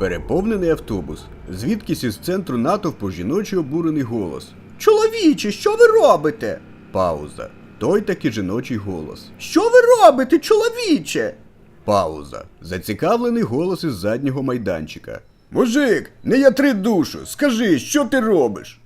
Переповнений автобус. Звідкись із центру натовпу жіночий обурений голос. Чоловіче, що ви робите? Пауза. Той таки жіночий голос. Що ви робите, чоловіче? Пауза. Зацікавлений голос із заднього майданчика. Мужик, не ятри душу, скажи, що ти робиш?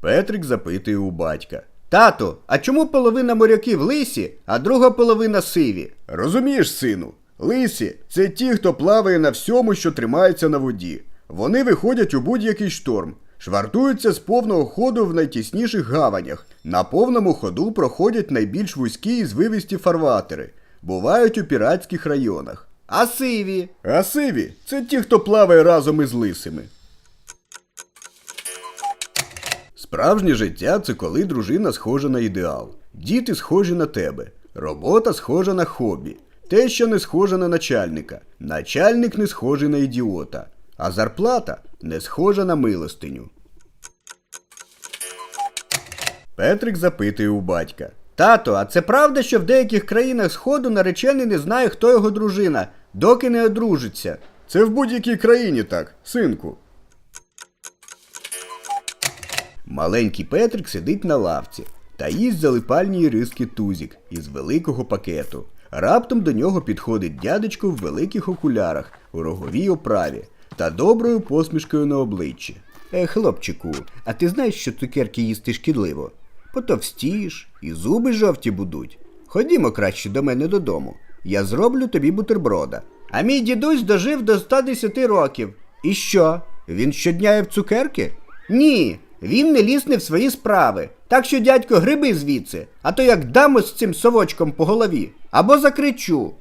Петрик запитує у батька. Тату, а чому половина моряків лисі, а друга половина сиві? Розумієш, сину, лисі це ті, хто плаває на всьому, що тримається на воді. Вони виходять у будь-який шторм, швартуються з повного ходу в найтісніших гаванях, на повному ходу проходять найбільш вузькі і звивисті фарватери, бувають у піратських районах. А сиві? А сиві це ті, хто плаває разом із лисими. Справжнє життя це коли дружина схожа на ідеал, діти схожі на тебе, робота схожа на хобі, те, що не схоже на начальника, начальник не схожий на ідіота, а зарплата не схожа на милостиню. Петрик запитує у батька. Тато, а це правда, що в деяких країнах Сходу наречений не знає, хто його дружина, доки не одружиться? Це в будь-якій країні так, синку. Маленький Петрик сидить на лавці та їсть залипальні риски тузік із великого пакету. Раптом до нього підходить дядечко в великих окулярах у роговій оправі та доброю посмішкою на обличчі. Е, хлопчику, а ти знаєш, що цукерки їсти шкідливо? Потовстієш, і зуби жовті будуть. Ходімо краще до мене додому. Я зроблю тобі бутерброда. А мій дідусь дожив до 110 років. І що? Він щодня їв цукерки? Ні, він не ліз не в свої справи. Так що, дядько, гриби звідси, а то як дамо з цим совочком по голові, або закричу.